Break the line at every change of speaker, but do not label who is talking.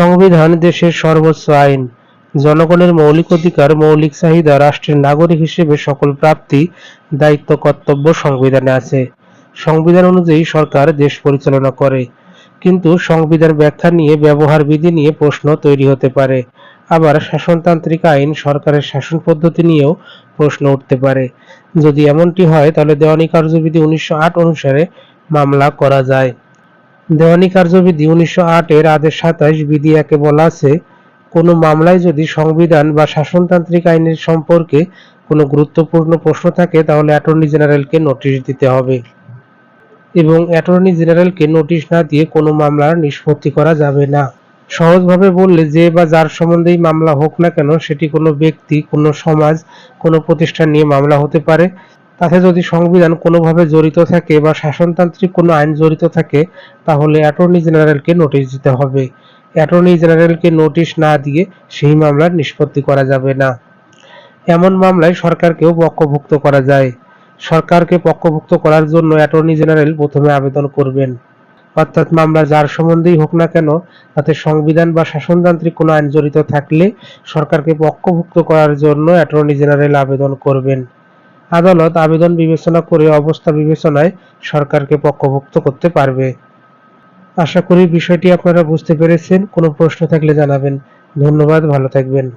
সংবিধান দেশের সর্বোচ্চ আইন। জনগণের মৌলিক অধিকার, মৌলিক চাহিদা, রাষ্ট্রের নাগরিক হিসেবে সকল প্রাপ্তি, দায়িত্ব, কর্তব্য সংবিধানে আছে। সংবিধান অনুযায়ী সরকার দেশ পরিচালনা করে। কিন্তু সংবিধান ব্যাখ্যা নিয়ে, ব্যবহার বিধি নিয়ে প্রশ্ন তৈরি হতে পারে। আবার শাসনতান্ত্রিক আইন সরকারের শাসন পদ্ধতি নিয়েও প্রশ্ন উঠতে পারে। যদি এমনটি হয়, তাহলে দেওয়ানি কার্যবিধি উনিশশো আট অনুসারে মামলা করা যায়। দেওয়ানি কার্যবিধি উনিশশো আট এর আদেশ সাতাশ বিধি একে বলা আছে, কোনো মামলায় যদি সংবিধান বা শাসনতান্ত্রিক আইনের সম্পর্কে কোনো গুরুত্বপূর্ণ প্রশ্ন থাকে, তাহলে অ্যাটর্নি জেনারেলকে নোটিশ দিতে হবে। এবং অ্যাটর্নি জেনারেলকে নোটিশ না দিয়ে কোনো মামলার নিষ্পত্তি করা যাবে না। সহজভাবে বললে, যে বা যার সম্বন্ধেই মামলা হোক না কেন, সেটি কোনো ব্যক্তি, কোনো সমাজ, কোনো প্রতিষ্ঠান নিয়ে মামলা হতে পারে। তাতে যদি সংবিধান কোনোভাবে জড়িত থাকে বা শাসনতান্ত্রিক কোনো আইন জড়িত থাকে, তাহলে অ্যাটর্নি জেনারেলকে নোটিশ দিতে হবে। অ্যাটর্নি জেনারেলকে নোটিশ না দিয়ে সেই মামলার নিষ্পত্তি করা যাবে না। এমন মামলায় সরকারকেও পক্ষভুক্ত করা যায়। সরকারকে পক্ষভুক্ত করার জন্য অ্যাটর্নি জেনারেল প্রথমে আবেদন করবেন। অর্থাৎ মামলা যার সম্বন্ধেই হোক না কেন, তাতে সংবিধান বা শাসনতান্ত্রিক কোনো আইন জড়িত থাকলে সরকারকে পক্ষভুক্ত করার জন্য অ্যাটর্নি জেনারেল আবেদন করবেন। আদালত আবেদন বিবেচনা করে অবস্থা বিবেচনায় সরকারকে পক্ষভুক্ত করতে পারবে। আশা করি বিষয়টি আপনারা বুঝতে পেরেছেন। কোনো প্রশ্ন থাকলে জানাবেন। ধন্যবাদ, ভালো থাকবেন।